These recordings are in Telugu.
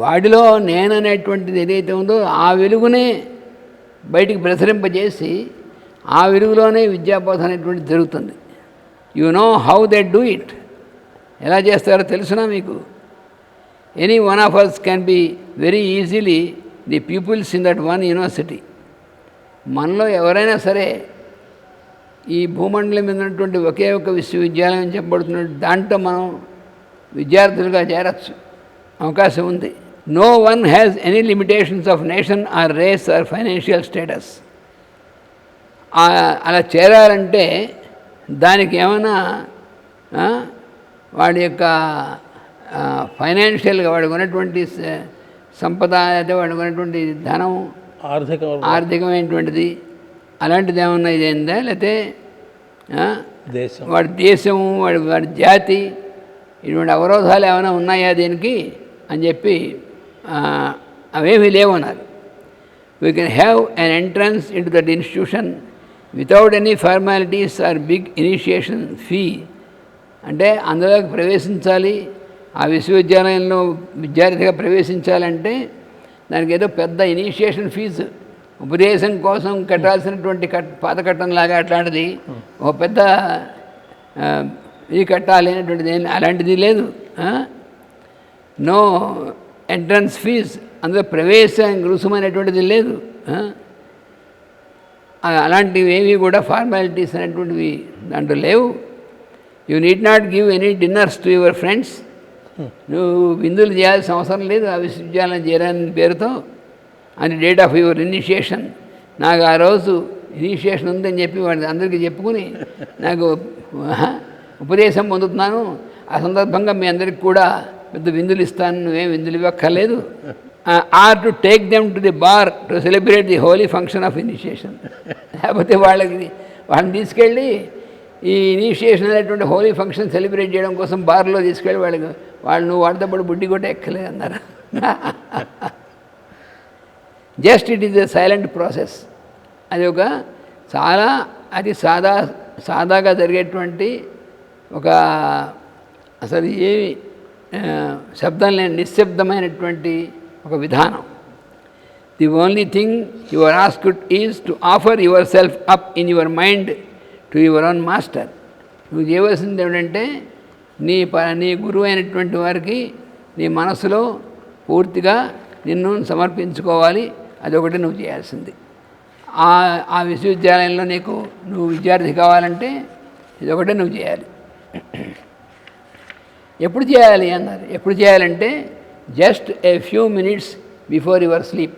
వాడిలో నేను అనేటువంటిది ఏదైతే ఉందో ఆ వెలుగునే బయటికి ప్రసరింపజేసి ఆ వెలుగులోనే విద్యాబోధ అనేటువంటిది జరుగుతుంది. You know how they do it ఎలా చేస్తారో తెలుసునా మీకు? Any one of us can be very easily the peoples in that one university మనలో ఎవరైనా సరే ఈ భూమండలం మీద ఉన్నటువంటి ఒకే ఒక విశ్వవిద్యాలయం చెప్పబడుతున్న దాంట్లో మనం విద్యార్థులుగా చేరచ్చు. అవకాశం ఉంది. No one has any limitations of nation or race or financial status అలా చేరాలంటే దానికి ఏమైనా వాడి యొక్క ఫైనాన్షియల్గా వాడికి ఉన్నటువంటి సంపద అయితే వాడికి ఉన్నటువంటి ధనం ఆర్థిక ఆర్థికమైనటువంటిది అలాంటిది ఏమన్నా ఇదేందా? లేకపోతే దేశం. వాడి దేశం వాడి వాడి జాతి ఇటువంటి అవరోధాలు ఏమైనా ఉన్నాయా దీనికి? అని చెప్పి అవేమీ లేవన్నారు we can have an entrance into that institution without any formalities or big initiation fee అంటే అందులోకి ప్రవేశించాలి. ఆ విశ్వవిద్యాలయంలో విద్యార్థిగా ప్రవేశించాలంటే దానికి ఏదో పెద్ద ఇనిషియేషన్ ఫీజు ఉపదేశం కోసం కట్టాల్సినటువంటి కట్ పాతకట్టంలాగా అట్లాంటిది. ఒక పెద్ద ఇది కట్టాలి అనేటువంటిది అలాంటిది లేదు. నో ఎంట్రన్స్ ఫీజ్ అందులో ప్రవేశం రుసుమైనటువంటిది లేదు అలాంటివి ఏవి కూడా ఫార్మాలిటీస్ అనేటువంటివి దాంట్లో లేవు. You need not give any dinners to your friends నువ్వు విందులు చేయాల్సిన అవసరం లేదు. ఆ విశ్వవిద్యాలయం చేరని పేరుతో. అని డేట్ ఆఫ్ యువర్ ఇనిషియేషన్ నాకు ఆ రోజు ఇనిషియేషన్ ఉందని చెప్పి వాడి అందరికీ చెప్పుకుని నాకు ఉపదేశం పొందుతున్నాను. ఆ సందర్భంగా మీ అందరికి కూడా పెద్ద విందులు ఇస్తాను నువ్వేం విందులు ఇవ్వక్కర్లేదు. Or to take them to the bar to celebrate the holy function of initiation. లేకపోతే వాళ్ళకి వాళ్ళని తీసుకెళ్ళి ఈ ఇనిషియేషన్ అనేటువంటి హోలీ ఫంక్షన్ సెలబ్రేట్ చేయడం కోసం బార్లో తీసుకెళ్ళి వాళ్ళకి వాళ్ళు నువ్వు వాళ్ళతో పాటు బుడ్డి కూడా ఎక్కలేదు అన్నారు. Just it is a silent process. అది ఒక చాలా అది సాదా సాదాగా జరిగేటువంటి ఒక అసలు ఏమి శబ్దం లేని నిశ్శబ్దమైనటువంటి ఒక విధానం. The only thing your asked is to offer yourself up in your mind to your own master నువ్వు చేయవలసింది ఏమిటంటే నీ ప నీ గురువు అయినటువంటి వారికి నీ మనసులో పూర్తిగా నిన్ను సమర్పించుకోవాలి. అదొకటి నువ్వు చేయాల్సింది. ఆ ఆ విశ్వవిద్యాలయంలో నీకు నువ్వు విద్యార్థి కావాలంటే ఇదొకటే నువ్వు చేయాలి. ఎప్పుడు చేయాలి అన్నారు. ఎప్పుడు చేయాలంటే just a few minutes before your sleep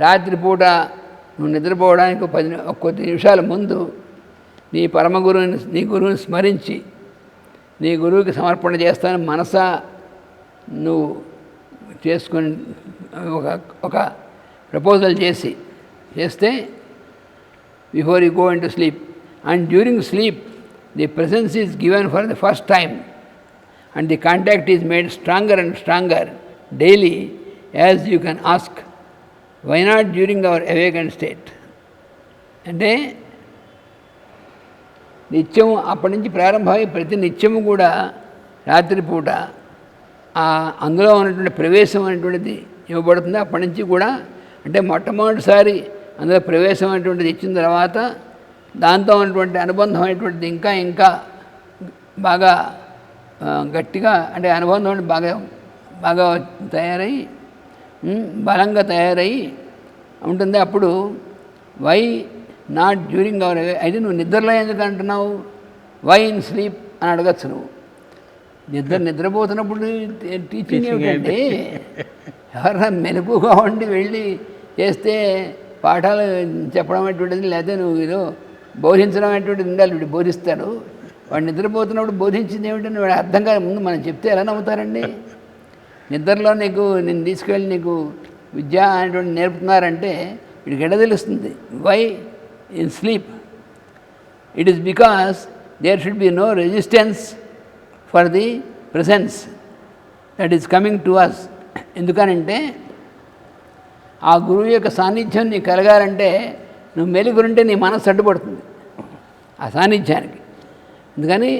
రాత్రిపూట నువ్వు నిద్రపోవడానికి పది కొద్ది నిమిషాల ముందు నీ పరమ గురువుని నీ గురువుని స్మరించి నీ గురువుకి సమర్పణ చేస్తాను మనసా నువ్వు చేసుకొని ఒక ఒక ప్రపోజల్ చేసి చేస్తే before you go into sleep and during sleep the presence is given for the first time and the contact is made stronger and stronger daily as you can ask, why not during our awakened state? అంటే నిత్యం అప్పటి నుంచి ప్రారంభమై ప్రతి నిత్యము కూడా రాత్రిపూట ఆ అందులో ఉన్నటువంటి ప్రవేశం అనేటువంటిది ఇవ్వబడుతుంది అప్పటి నుంచి కూడా అంటే మొట్టమొదటిసారి అందులో ప్రవేశం అనేటువంటిది ఇచ్చిన తర్వాత దాంతో ఉన్నటువంటి అనుబంధం అనేటువంటిది ఇంకా ఇంకా బాగా గట్టిగా అంటే అనుబంధం బాగా బాగా తయారై బలంగా తయారై ఉంటుంది. అప్పుడు వై నాట్ డ్యూరింగ్ అవర్ అయితే నువ్వు నిద్రలో ఎందుకు అంటున్నావు? వై ఇన్ స్లీప్ అని అడగచ్చు నువ్వు. నిద్ర నిద్రపోతున్నప్పుడు టీచింగ్ ఏమిటంటే ఎవరైనా మెలకుగా ఉండి వెళ్ళి చేస్తే పాఠాలు చెప్పడం అటువంటిది లేకపోతే నువ్వు ఏదో బోధించడం అటువంటిది ఉండాలి. వీడు బోధిస్తాడు. వాడు నిద్రపోతున్నప్పుడు బోధించింది ఏమిటని వాడు అర్థం కాదు. ముందు మనం చెప్తే ఎలా నమ్ముతారండి నిద్రలో నీకు నేను తీసుకెళ్ళి నీకు విద్య అనేటువంటి నేర్పుతున్నారంటే వీడికి ఎడ తెలుస్తుంది? Why in sleep it is because there should be no resistance for the presence that is coming to us ఎందుకనంటే ఆ గురువు యొక్క సాన్నిధ్యం నీకు కలగాలంటే నువ్వు మెలుగురుంటే నీ మనసు అడ్డుపడుతుంది. ఆ సాన్నిధ్యానికి. అందుకని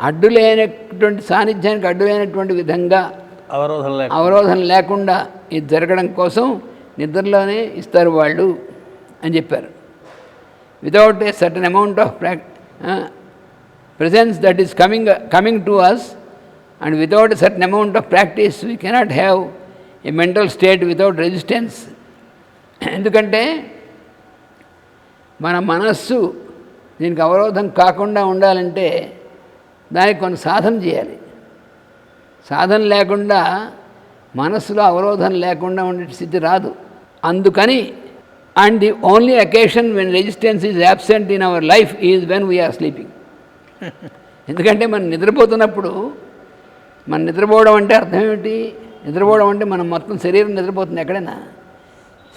అడ్డు లేనటువంటి సాన్నిధ్యానికి అడ్డు లేనటువంటి విధంగా అవరోధం అవరోధం లేకుండా ఇది జరగడం కోసం నిద్రలోనే ఇస్తారు వాళ్ళు అని చెప్పారు. Without a certain amount of prac presence that is coming coming to us and without certain amount of practice we cannot have a mental state without resistance ఎందుకంటే మన మనస్సు దీనికి అవరోధం కాకుండా ఉండాలంటే దానికి కొన్ని సాధన చేయాలి. సాధన లేకుండా మనస్సులో అవరోధం లేకుండా ఉండే స్థితి రాదు. అందుకని and the only occasion when resistance is absent in our life is when we are sleeping ఎందుకంటే మనం నిద్రపోతున్నప్పుడు మనం నిద్రపోవడం అంటే అర్థం ఏమిటి? నిద్రపోవడం అంటే మనం మొత్తం శరీరం నిద్రపోతుంది ఎక్కడైనా.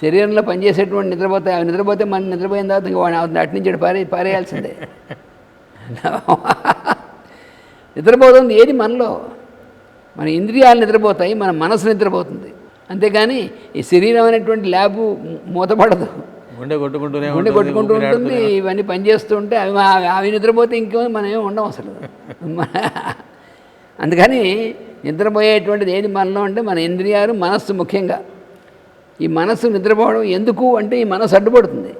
శరీరంలో పనిచేసేటువంటి నిద్రపోతే అవి నిద్రపోతే మనం నిద్రపోయిన తర్వాత ఇంక వాడిని అటు నుంచి పారే పారేయాల్సిందే. నిద్రపోతుంది ఏది మనలో. మన ఇంద్రియాలు నిద్రపోతాయి మన మనసు నిద్రపోతుంది. అంతేగాని ఈ శరీరం అనేటువంటి ల్యాబు మూతపడదు. గుండె కొట్టుకుంటూనే గుండె కొట్టుకుంటూ ఉంటుంది ఇవన్నీ పనిచేస్తూ ఉంటే అవి అవి- అవి నిద్రపోతే ఇంకేమో మనం ఏమి ఉండం అసలు. అందుకని నిద్రపోయేటువంటిది ఏది మనలో అంటే మన ఇంద్రియాలు మనస్సు ముఖ్యంగా. ఈ మనస్సు నిద్రపోవడం ఎందుకు అంటే ఈ మనస్సు అడ్డుపడుతుంది.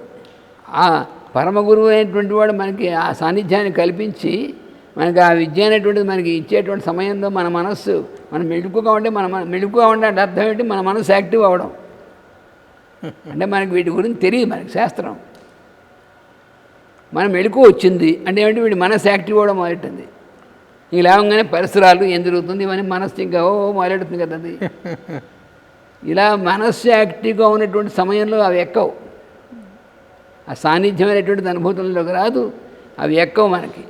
ఆ పరమ గురువు అయినటువంటి వాడు మనకి ఆ సాన్నిధ్యాన్ని కల్పించి మనకి ఆ విద్య అనేటువంటిది మనకి ఇచ్చేటువంటి సమయంలో మన మనస్సు మనం మెలుకుగా ఉంటే మన మన- మెలుకుగా ఉండే అంటే అర్థం ఏంటి? మన మనసు యాక్టివ్ అవ్వడం. అంటే మనకి వీటి గురించి తెలియదు మనకి శాస్త్రం. మనం మెలకు వచ్చింది అంటే ఏమిటి? వీడి మనసు యాక్టివ్ అవ్వడం మొదలెట్టింది. ఇంక లేవగానే పరిసరాలు ఏం జరుగుతుంది ఇవన్నీ మనస్సు ఇంకా ఓ మొదలెడుతుంది కదా అది. ఇలా మనస్సు యాక్టివ్గా ఉన్నటువంటి సమయంలో అవి ఎక్కవు. ఆ సాన్నిధ్యం అనేటువంటిది అనుభూతుల్లోకి రాదు అవి ఎక్కవు మనకి.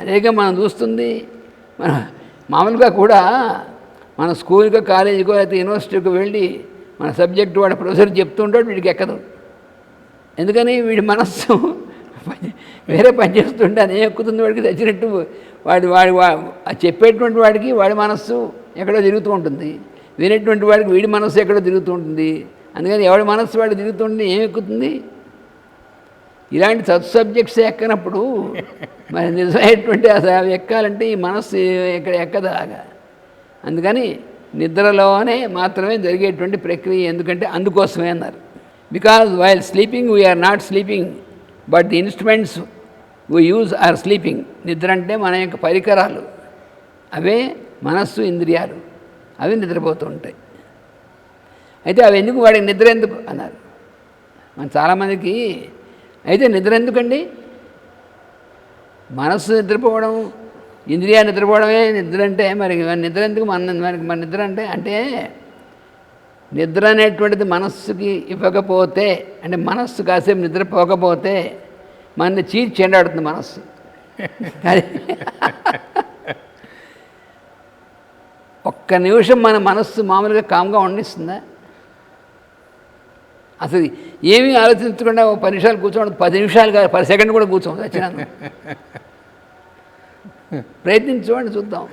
అదేగా మనం చూస్తుంది మన మామూలుగా కూడా మన స్కూల్కో కాలేజీకో లేకపోతే యూనివర్సిటీకో వెళ్ళి మన సబ్జెక్ట్ వాడు ప్రొఫెసర్ చెప్తుంటాడు వీడికి ఎక్కదు. ఎందుకని వీడి మనస్సు పని- వేరే పని చేస్తుంటే అదే ఎక్కుతుంది వాడికి? తెచ్చినట్టు వాడి వాడి వా- చెప్పేటువంటి వాడికి వాడి మనస్సు ఎక్కడో తిరుగుతూ ఉంటుంది. వినేటువంటి వాడికి వీడి మనస్సు ఎక్కడో తిరుగుతూ ఉంటుంది. అందుకని ఎవడి మనస్సు వాడు తిరుగుతుంటే ఏం ఎక్కుతుంది ఇలాంటి సబ్ సబ్జెక్ట్స్ ఎక్కనప్పుడు మరి నిజమైనటువంటి అసలు అవి ఎక్కాలంటే ఈ మనస్సు ఎక్కడ ఎక్కదు అలాగా. అందుకని నిద్రలోనే మాత్రమే జరిగేటువంటి ప్రక్రియ ఎందుకంటే అందుకోసమే అన్నారు. Because while sleeping we are not sleeping but the instruments we use are sleeping నిద్ర అంటే మన యొక్క పరికరాలు. అవే మనస్సు ఇంద్రియాలు. అవి నిద్రపోతూ ఉంటాయి అయితే అవి ఎందుకు వాడికి నిద్ర ఎందుకు అన్నారు. మన చాలామందికి అయితే నిద్ర ఎందుకండి? మనస్సు నిద్రపోవడం ఇంద్రియాలు నిద్రపోవడమే నిద్ర అంటే మరి నిద్ర ఎందుకు మన మనకి మన నిద్ర అంటే అంటే నిద్ర అనేటువంటిది మనస్సుకి ఇవ్వకపోతే అంటే మనస్సు కాసేపు నిద్రపోకపోతే మన చీర్చి ఎండాడుతుంది మనస్సు. అది. ఒక్క నిమిషం మన మనస్సు మామూలుగా కామ్గా వండిస్తుందా అసలు ఏమీ ఆలోచించకుండా ఒక పది నిమిషాలు కూర్చోండి పది నిమిషాలు కాదు పది సెకండ్ కూడా కూర్చోండి వచ్చినాను ప్రయత్నించి చూడండి చూద్దాం.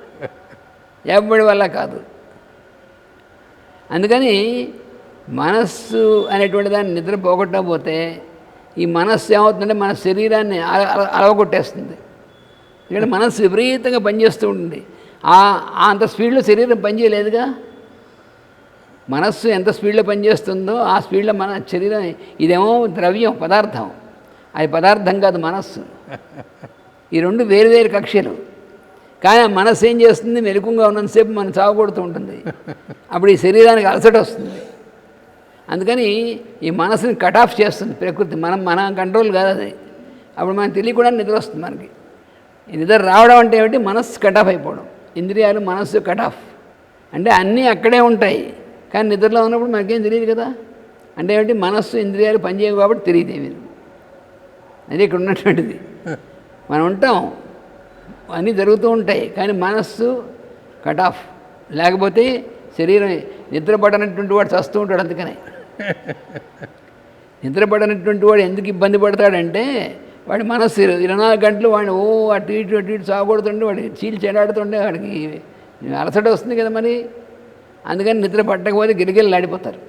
ఎవరి వల్ల కాదు. అందుకని మనస్సు అనేటువంటి దాన్ని నిద్ర పోగొట్టకపోతే ఈ మనస్సు ఏమవుతుందంటే మన శరీరాన్ని అల- అలవగొట్టేస్తుంది. ఎందుకంటే మనస్సు విపరీతంగా పనిచేస్తూ ఉంటుంది. అంత స్పీడ్లో శరీరం పనిచేయలేదుగా మనస్సు ఎంత స్పీడ్లో పనిచేస్తుందో ఆ స్పీడ్లో మన శరీరం ఇదేమో ద్రవ్యం పదార్థం. అది పదార్థం కాదు మనస్సు. ఈ రెండు వేరు వేరు కక్షలు. కానీ ఆ మనస్సు ఏం చేస్తుంది? మెలకుగా ఉన్నంతసేపు మనం చావగొడుతూ ఉంటుంది. అప్పుడు ఈ శరీరానికి అలసట వస్తుంది. అందుకని ఈ మనసుని కట్ ఆఫ్ చేస్తుంది ప్రకృతి. మనం మన కంట్రోల్ కాదు అది. అప్పుడు మనం తెలియకుండా నిద్ర వస్తుంది మనకి. నిద్ర రావడం అంటే ఏమిటి? మనస్సు కట్ ఆఫ్ అయిపోవడం. ఇంద్రియాలు మనస్సు కట్ ఆఫ్. అంటే అన్నీ అక్కడే ఉంటాయి. కానీ నిద్రలో ఉన్నప్పుడు మనకేం తెలియదు కదా? అంటే ఏమిటి? మనస్సు ఇంద్రియాలు పనిచేయవు కాబట్టి తెలియదు ఏమీ. అది ఇక్కడ ఉన్నటువంటిది. మనం ఉంటాం. అన్నీ జరుగుతూ ఉంటాయి. కానీ మనస్సు కట్ ఆఫ్. లేకపోతే శరీరం నిద్రపడనటువంటి వాడు చస్తూ ఉంటాడు అందుకనే. నిద్రపడనటువంటి వాడు ఎందుకు ఇబ్బంది పడతాడంటే వాడి మనస్సు ఇరవై నాలుగు గంటలు వాడిని ఓ అటు ఇటు అటు ఇటు సాగొడుతుంటే వాడికి చీలు చెడాడుతుంటే వాడికి అలసట వస్తుంది కదా మరి. అందుకని నిద్ర పట్టకపోతే గిరిగిలు ఆడిపోతారు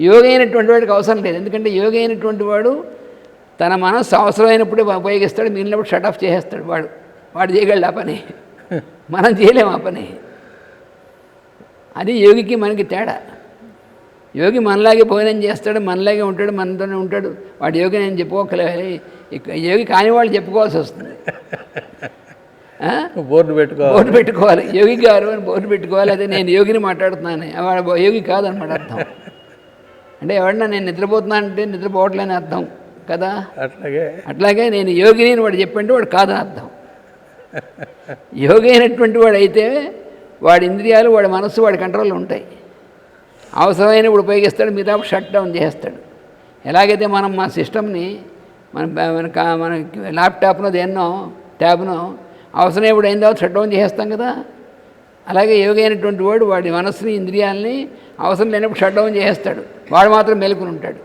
యోగి అయినటువంటి వాడికి అవసరం లేదు. ఎందుకంటే యోగి అయినటువంటి వాడు తన మనస్సు అవసరమైనప్పుడే ఉపయోగిస్తాడు మిగిలినప్పుడు షట్ ఆఫ్ చేసేస్తాడు వాడు. వాడు చేయగలడు ఆ పని. మనం చేయలేము ఆ పని. అది యోగికి మనకి తేడా. యోగి మనలాగే భోజనం చేస్తాడు మనలాగే ఉంటాడు మనతోనే ఉంటాడు. వాడు యోగి నేను చెప్పుకోకలే యోగి కాని వాళ్ళు చెప్పుకోవాల్సి వస్తుంది? బోర్డు పెట్టుకో బోర్డు పెట్టుకోవాలి. యోగి గారు అని బోర్డు పెట్టుకోవాలి. అదే నేను యోగిని మాట్లాడుతున్నాను. వాడు యోగి కాదనమాట అర్థం. అంటే ఎవడన్నా నేను నిద్రపోతున్నాను అంటే నిద్రపోవట్లేని అర్థం కదా? అట్లాగే. అట్లాగే నేను యోగిని వాడు చెప్పంటే వాడు కాదని అర్థం. యోగి అయినటువంటి వాడు అయితే వాడి ఇంద్రియాలు వాడి మనస్సు వాడి కంట్రోల్లో ఉంటాయి. అవసరమైనప్పుడు ఉపయోగిస్తాడు మిగతా షట్ డౌన్ చేస్తాడు. ఎలాగైతే మనం మన సిస్టమ్ని మన మన మన ల్యాప్టాప్నో దేన్నో ట్యాబ్నో అవసరమైనప్పుడు అయిన తర్వాత షట్ డౌన్ చేసేస్తాం కదా. అలాగే యోగైనటువంటి వాడు వాడి మనస్సుని ఇంద్రియాలని అవసరం లేనప్పుడు షట్ డౌన్ చేసేస్తాడు. వాడు మాత్రం మెలుకుని ఉంటాడు.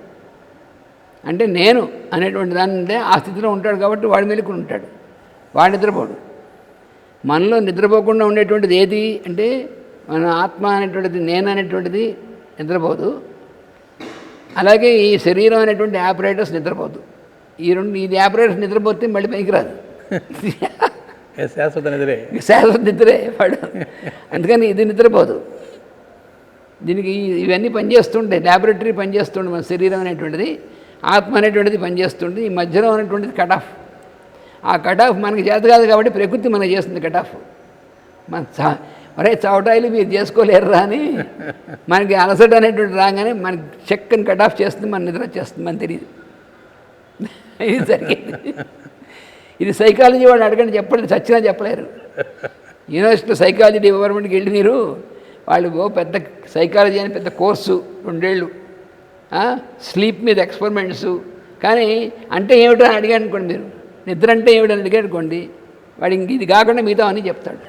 అంటే నేను అనేటువంటి దాన్ని ఆ స్థితిలో ఉంటాడు కాబట్టి వాడు మెలుకుని ఉంటాడు. వాడు నిద్రపోడు. మనలో నిద్రపోకుండా ఉండేటువంటిది ఏది అంటే మన ఆత్మ అనేటువంటిది నేను అనేటువంటిది నిద్రపోదు. అలాగే ఈ శరీరం అనేటువంటి ఆపరేటర్స్ నిద్రపోదు. ఈ రెండు ఇది ఆపరేటర్స్ నిద్రపోతే మళ్ళీ పనికిరాదు. శాశ్వత నిద్రే. శాశ్వత నిద్రే వాడు. అందుకని ఇది నిద్రపోదు. దీనికి ఇవన్నీ పనిచేస్తుంటాయి. ల్యాబొరేటరీ పనిచేస్తుండే మన శరీరం అనేటువంటిది. ఆత్మ అనేటువంటిది పనిచేస్తుంది ఈ మధ్యలో ఉన్నటువంటిది కట్ ఆఫ్ ఆ కట్ ఆఫ్ మనకి చేత కాదు కాబట్టి ప్రకృతి మనకి చేస్తుంది కట్ ఆఫ్ మన అరే ఒరే చవటాయిలు మీరు చేసుకోలేరురా అని. మనకి అలసట అనేటువంటి రాగానే మనకి చెక్కని కట్ ఆఫ్ చేస్తుంది మన నిద్ర వచ్చేస్తుంది మనకు తెలియదు ఇది జరిగింది. ఇది సైకాలజీ వాళ్ళు అడగండి చెప్పండి చచ్చినా చెప్పలేరు. యూనివర్సిటీ సైకాలజీ డిపార్ట్మెంట్కి వెళ్ళి మీరు వాళ్ళు ఓ పెద్ద సైకాలజీ అని పెద్ద కోర్సు రెండేళ్ళు స్లీప్ మీద ఎక్స్పెరిమెంట్స్ కానీ అంటే ఏమిటో అని అడిగాడు అనుకోండి మీరు. నిద్ర అంటే ఏమిటని అడిగాడు అనుకోండి. వాడు ఇంక ఇది కాకుండా మిగతా అని చెప్తాడు.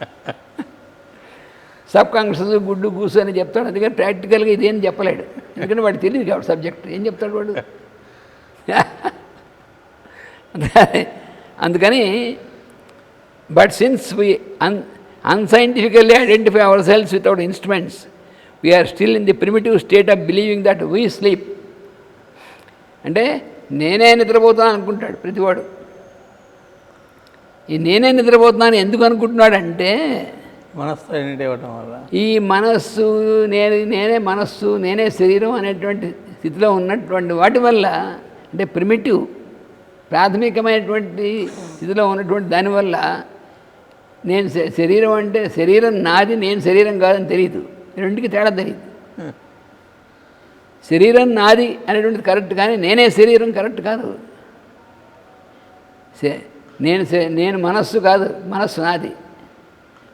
సబ్ కాన్షియస్ గుడ్డు కూసు అని చెప్తాడు. అందుకని ప్రాక్టికల్గా ఇదేం చెప్పలేడు. ఎందుకంటే వాడు తెలియదు కాబట్టి సబ్జెక్ట్. ఏం చెప్తాడు వాడు? అందుకని but since we un unscientifically identify ourselves without instruments we are still in the primitive state of believing that we sleep. అంటే నేనే నిద్రపోతాను అనుకుంటాడు ప్రతివాడు. ఈ నేనే నిద్రపోతున్నాను ఎందుకు అనుకుంటున్నాడు అంటే మనస్సు ఇవ్వటం వల్ల. ఈ మనస్సు నేను నేనే మనస్సు నేనే శరీరం అనేటువంటి స్థితిలో ఉన్నటువంటి వాటి వల్ల అంటే ప్రిమిటివ్ ప్రాథమికమైనటువంటి స్థితిలో ఉన్నటువంటి దానివల్ల నేను శరీరం అంటే శరీరం నాది నేను శరీరం కాదని తెలియదు రెండుకి తేడా తెలియదు శరీరం నాది అనేటువంటిది కరెక్ట్ కానీ నేనే శరీరం కరెక్ట్ కాదు. నేను నేను మనస్సు కాదు మనస్సు నాది.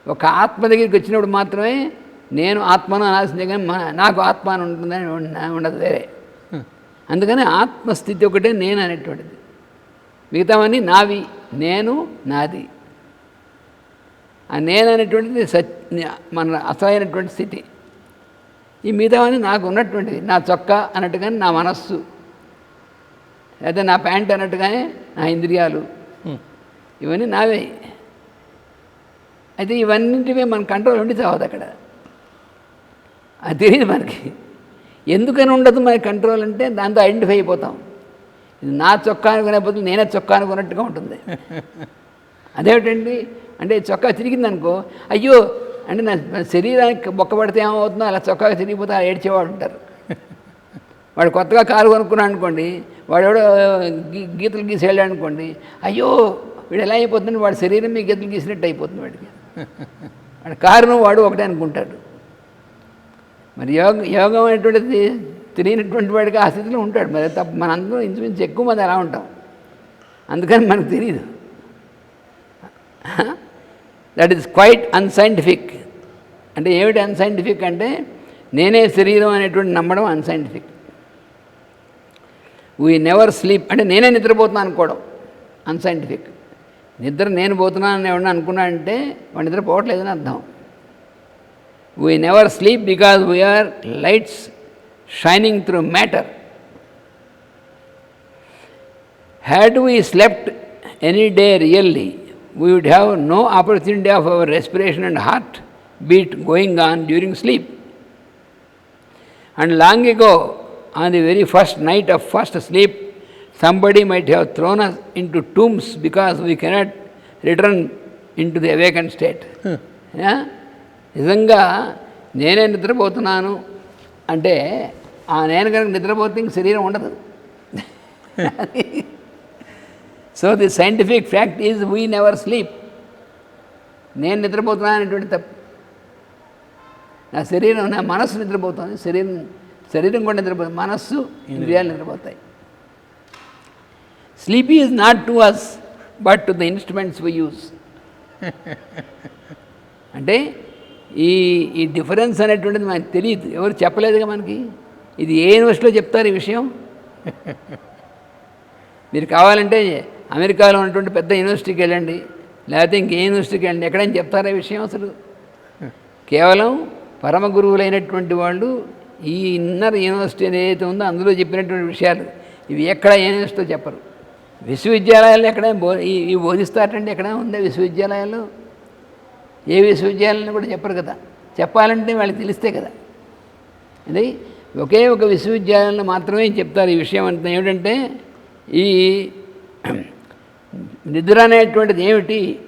ఒక ఆత్మ దగ్గరికి వచ్చినప్పుడు మాత్రమే నేను ఆత్మను అనాల్సిందే కానీ నాకు ఆత్మ అని ఉంటుందని ఉండ- ఉండదు వేరే. అందుకని ఆత్మస్థితి ఒకటే నేను అనేటువంటిది. మిగతావన్నీ నావి నేను నాది. ఆ నేను అనేటువంటిది సత్ మన అసలైనటువంటి స్థితి. ఈ మిగతావన్నీ నాకు ఉన్నటువంటిది నా చొక్కా అన్నట్టుగానే నా మనస్సు. లేదా నా ప్యాంట్ అన్నట్టుగానే నా ఇంద్రియాలు. ఇవన్నీ నావే. అయితే ఇవన్నింటివే మన కంట్రోల్ ఉండి చావదు అక్కడ. అది తెలియదు మనకి. ఎందుకని ఉండదు మన కంట్రోల్ అంటే దాంతో ఐడెంటిఫై అయిపోతాం. ఇది నా చొక్కా అనుకునేపోతుంది నేనే చొక్కా అనుకున్నట్టుగా ఉంటుంది. అదేమిటండి? అంటే చొక్కా తిరిగింది అనుకో అయ్యో అంటే నా శరీరానికి బొక్క పడితే ఏమవుతుందో అలా చొక్కా తిరిగిపోతే అలా ఏడ్చేవాడు ఉంటారు. వాడు కొత్తగా కారు కొనుక్కున్నాడు అనుకోండి వాడు ఎవడో గీ గీతలు గీసి వెళ్ళాడు అనుకోండి అయ్యో వీడు ఎలా అయిపోతుంది వాడి శరీరం మీ గీతలు గీసినట్టు అయిపోతుంది వాడికి. వాడి కారణం వాడు ఒకటే అనుకుంటాడు. మరి యోగ యోగం అనేటువంటిది తెలియనటువంటి వాడికి ఆ స్థితిలో ఉంటాడు. మరి తప్ప మనందరం ఇంచుమించు ఎక్కువ మంది అలా ఉంటాం. అందుకని మనకు తెలియదు దట్ ఈస్ క్వైట్ అన్సైంటిఫిక్ అంటే ఏమిటి అన్సైంటిఫిక్ అంటే నేనే శరీరం అనేటువంటి నమ్మడం అన్సైంటిఫిక్ వీ నెవర్ స్లీప్ అంటే నేనే నిద్రపోతున్నాను అనుకోవడం అన్సైంటిఫిక్ నిద్ర నేను పోతున్నాను ఎవడన్నా అనుకున్నాడంటే వాడి నిద్ర పోవట్లేదని అర్థం. We never sleep because we are lights shining through matter had we slept any day really we would have no opportunity of our respiration and heart beat going on during sleep and long ago, on the very first night of first sleep somebody might have thrown us into tombs because we cannot return into the awakened state. Yeah? నిజంగా నేనే నిద్రపోతున్నాను అంటే ఆ నేను కనుక నిద్రపోతే ఇంక శరీరం ఉండదు. So the scientific fact is we never sleep నేను నిద్రపోతున్నాను అనేటువంటి తప్పు. నా శరీరం నా మనస్సు నిద్రపోతుంది. శరీరం శరీరం కూడా నిద్రపోతుంది. మనస్సు ఇంద్రియాలు నిద్రపోతాయి. Sleep is not to us but to the instruments we use అంటే ఈ ఈ డిఫరెన్స్ అనేటువంటిది మనకు తెలియదు. ఎవరు చెప్పలేదుగా మనకి? ఇది ఏ యూనివర్సిటీలో చెప్తారు ఈ విషయం? మీరు కావాలంటే అమెరికాలో ఉన్నటువంటి పెద్ద యూనివర్సిటీకి వెళ్ళండి. లేకపోతే ఇంకే యూనివర్సిటీకి వెళ్ళండి. ఎక్కడైనా చెప్తారా ఈ విషయం అసలు? కేవలం పరమ గురువులైనటువంటి వాళ్ళు ఈ ఇన్నర్ యూనివర్సిటీ ఏదైతే ఉందో అందులో చెప్పినటువంటి విషయాలు. ఇవి ఎక్కడ యూనివర్సిటీలో చెప్పరు. విశ్వవిద్యాలయాల్లో ఎక్కడ బో ఈ- బోధిస్తారంటే ఎక్కడైనా ఉందా విశ్వవిద్యాలయాలు? ఏ విశ్వవిద్యాలయాలను కూడా చెప్పరు కదా. చెప్పాలంటే వాళ్ళకి తెలిస్తే కదా. అది ఒకే ఒక విశ్వవిద్యాలయంలో మాత్రమే చెప్తారు ఈ విషయం అంతా. ఏమిటంటే ఈ నిద్ర అనేటువంటిది ఏమిటి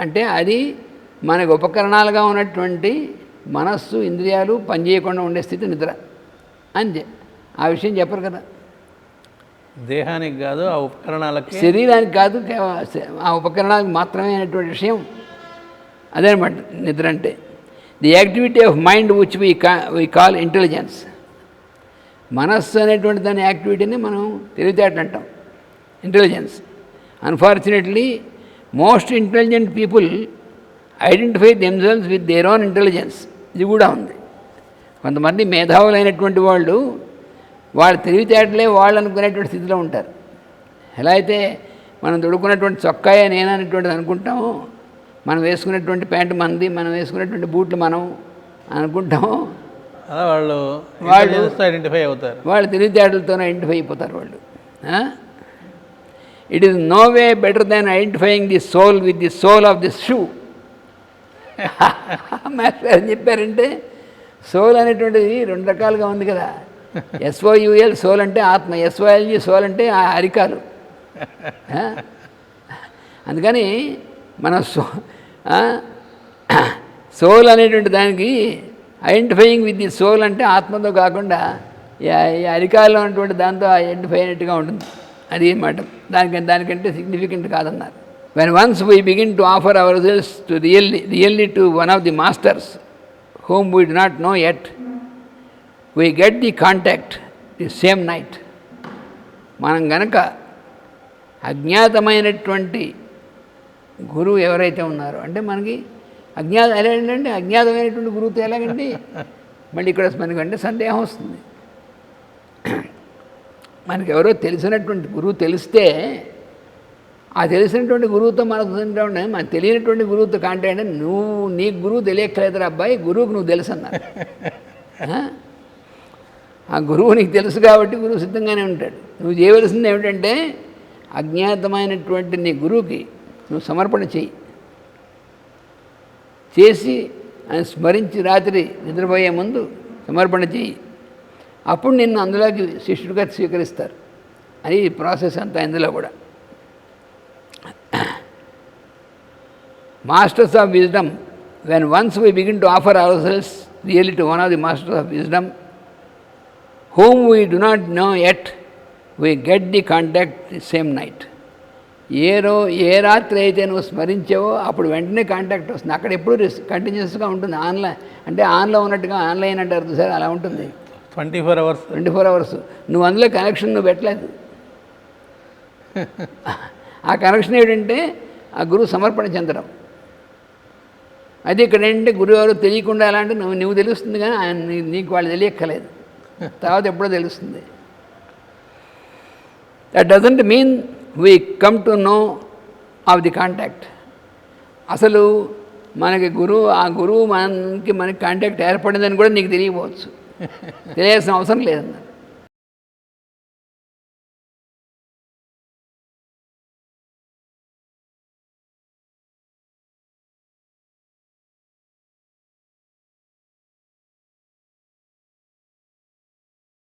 అంటే అది మనకు ఉపకరణాలుగా ఉన్నటువంటి మనస్సు ఇంద్రియాలు పనిచేయకుండా ఉండే స్థితి నిద్ర. అని ఆ విషయం చెప్పరు కదా. దేహానికి కాదు ఆ ఉపకరణాలకి. శరీరానికి కాదు ఆ ఉపకరణాలకు మాత్రమే అనేటువంటి విషయం. అదేనమాట నిద్ర అంటే. The activity of mind which we ca we call intelligence మనస్సు అనేటువంటి దాని యాక్టివిటీని మనం తెలివితేట అంటాం. Intelligence unfortunately most intelligent people identify themselves with their own intelligence ఇది కూడా ఉంది. కొంతమంది మేధావులైనటువంటి వాళ్ళు వాళ్ళ తెలివితేటలే వాళ్ళు అనుకునేటువంటి స్థితిలో ఉంటారు. ఎలా అయితే మనం తొడుక్కున్నటువంటి చొక్కాయే నేను అనేటువంటిది అనుకుంటామో మనం వేసుకున్నటువంటి ప్యాంటు మనది మనం వేసుకున్నటువంటి బూట్లు మనం అనుకుంటామో వాళ్ళు వాళ్ళు- ఐడెంటిఫై అవుతారు. వాళ్ళు తెలివితేటలతోనే ఐడెంటిఫై అయిపోతారు వాళ్ళు. It is no way better than identifying the soul with the soul of the shoe master చెప్పారంటే సోల్ అనేటువంటిది రెండు రకాలుగా ఉంది కదా. ఎస్ఓయుఎల్ సోల్ అంటే ఆత్మ ఎస్ఓఎల్జీ సోల్ అంటే ఆ అరికాలు అందుకని మన సో సోల్ అనేటువంటి దానికి ఐడెంటిఫైయింగ్ విత్ ది సోల్ అంటే ఆత్మతో కాకుండా ఈ ఈ అరికాల్లో ఉన్నటువంటి దాంతో ఐడెంటిఫై అయినట్టుగా ఉంటుంది. అది మాట. దానికంటే దానికంటే సిగ్నిఫికెంట్ కాదన్నారు. When once we begin to offer ourselves to really really to one of the masters home we do not know at we get the contact the same night మనం గనక అజ్ఞాతమైనటువంటి గురువు ఎవరైతే ఉన్నారో అంటే మనకి అజ్ఞాత ఎలాగంటే అజ్ఞాతమైనటువంటి గురువుతో ఎలాగండి? మళ్ళీ ఇక్కడ మనకి అంటే సందేహం వస్తుంది. మనకి ఎవరో తెలిసినటువంటి గురువు తెలిస్తే ఆ తెలిసినటువంటి గురువుతో మనకు ఉంటే తెలియనటువంటి గురువుతో కాంటాక్ట్ అంటే నువ్వు నీ గురువు తెలియక్కలేదురా అబ్బాయి గురువుకు నువ్వు తెలుసు అన్నారు ఆ? గురువు నీకు తెలుసు కాబట్టి గురువు సిద్ధంగానే ఉంటాడు. నువ్వు చేయవలసింది ఏమిటంటే అజ్ఞాతమైనటువంటి నీ గురువుకి నువ్వు సమర్పణ చెయ్యి. చేసి ఆయన స్మరించి రాత్రి నిద్రపోయే ముందు సమర్పణ చెయ్యి. అప్పుడు నిన్ను అందులోకి శిష్యుడిగా స్వీకరిస్తారు. అది ప్రాసెస్ అంతా ఇందులో కూడా. Masters of wisdom when once we begin to offer ourselves really to one of the masters of wisdom whom we do not know yet, we get the contact the same night. ఏ రో ఏ రాత్రి అయితే నువ్వు స్మరించావో అప్పుడు వెంటనే కాంటాక్ట్ వస్తుంది. అక్కడ ఎప్పుడు కంటిన్యూస్గా ఉంటుంది. ఆన్లైన్ అంటే ఆన్లో ఉన్నట్టుగా ఆన్లైన్ అంటారు సార్ అలా ఉంటుంది. Twenty four hours. Twenty four hours. నువ్వు అందులో కనెక్షన్ నువ్వు పెట్టలేదు. ఆ కనెక్షన్ ఏంటంటే ఆ గురువు సమర్పణ చెందడం. అది ఇక్కడ ఏంటంటే గురువు ఎవరో తెలియకుండా ఎలా అంటే నువ్వు నువ్వు తెలుస్తుంది కానీ ఆయన నీ- నీకు వాళ్ళు తెలియక్కలేదు తర్వాత ఎప్పుడో తెలుస్తుంది. That doesn't mean we come to know of the contact అసలు మనకి గురువు ఆ గురువు మనకి మనకి కాంటాక్ట్ ఏర్పడిందని కూడా నీకు తెలియకపోవచ్చు. తెలియాల్సిన అవసరం లేదన్నారు